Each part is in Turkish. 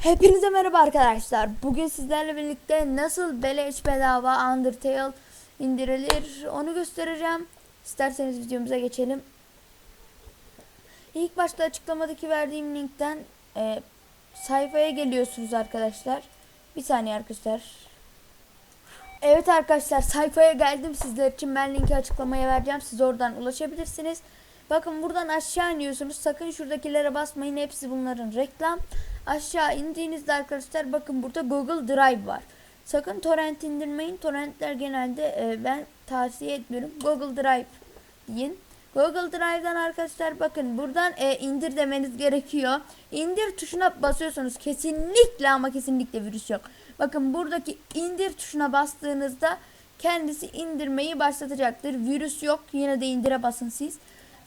Hepinize merhaba arkadaşlar. Bugün sizlerle birlikte nasıl beleş bedava Undertale indirilir onu göstereceğim. İsterseniz videomuza geçelim. İlk başta açıklamadaki verdiğim linkten e, sayfaya geliyorsunuz arkadaşlar. Bir saniye arkadaşlar. Evet arkadaşlar sayfaya geldim sizler için ben linki açıklamaya vereceğim. Siz oradan ulaşabilirsiniz. Bakın buradan aşağı iniyorsunuz. Sakın şuradakilere basmayın. Hepsi bunların reklam. Aşağı indiğinizde arkadaşlar bakın burada Google Drive var. Sakın torrent indirmeyin. Torrentler genelde e, ben tavsiye etmiyorum. Google Drive deyin. Google Drive'dan arkadaşlar bakın buradan e, indir demeniz gerekiyor. İndir tuşuna basıyorsunuz. Kesinlikle ama kesinlikle virüs yok. Bakın buradaki indir tuşuna bastığınızda kendisi indirmeyi başlatacaktır. Virüs yok. Yine de indire basın siz.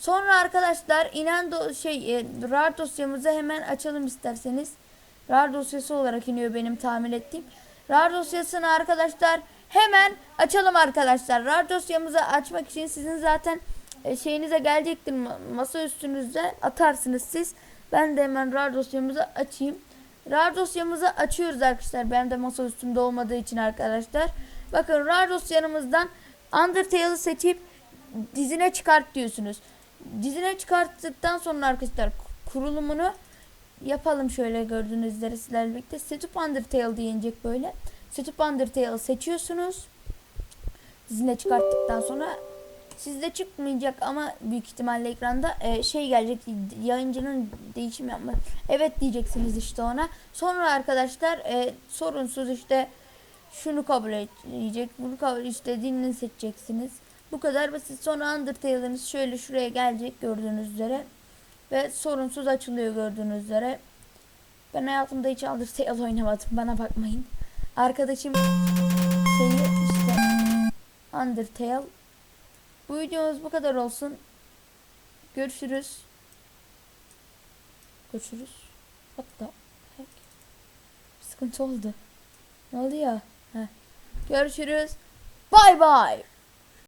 Sonra arkadaşlar inen şey e, RAR dosyamızı hemen açalım isterseniz. RAR dosyası olarak iniyor benim tahmin ettiğim. RAR dosyasını arkadaşlar hemen açalım arkadaşlar. RAR dosyamızı açmak için sizin zaten e, şeyinize gelecektir ma- masa üstünüzde atarsınız siz. Ben de hemen RAR dosyamızı açayım. RAR dosyamızı açıyoruz arkadaşlar. Ben de masa üstümde olmadığı için arkadaşlar. Bakın RAR dosyamızdan Undertale'ı seçip dizine çıkart diyorsunuz. Dizine çıkarttıktan sonra arkadaşlar kurulumunu yapalım şöyle gördüğünüz üzere sizlerle birlikte. Setup Undertale diyecek böyle. Setup Undertale seçiyorsunuz. Dizine çıkarttıktan sonra sizde çıkmayacak ama büyük ihtimalle ekranda e, şey gelecek yayıncının değişim yapma. Evet diyeceksiniz işte ona. Sonra arkadaşlar e, sorunsuz işte şunu kabul edecek, bunu kabul istediğini seçeceksiniz. Bu kadar basit. Sonra Undertale'ınız şöyle şuraya gelecek gördüğünüz üzere. Ve sorunsuz açılıyor gördüğünüz üzere. Ben hayatımda hiç Undertale oynamadım. Bana bakmayın. Arkadaşım şeyi işte Undertale. Bu videomuz bu kadar olsun. Görüşürüz. Görüşürüz. Heck? Sıkıntı oldu. Ne oluyor? Heh. Görüşürüz. Bye bye.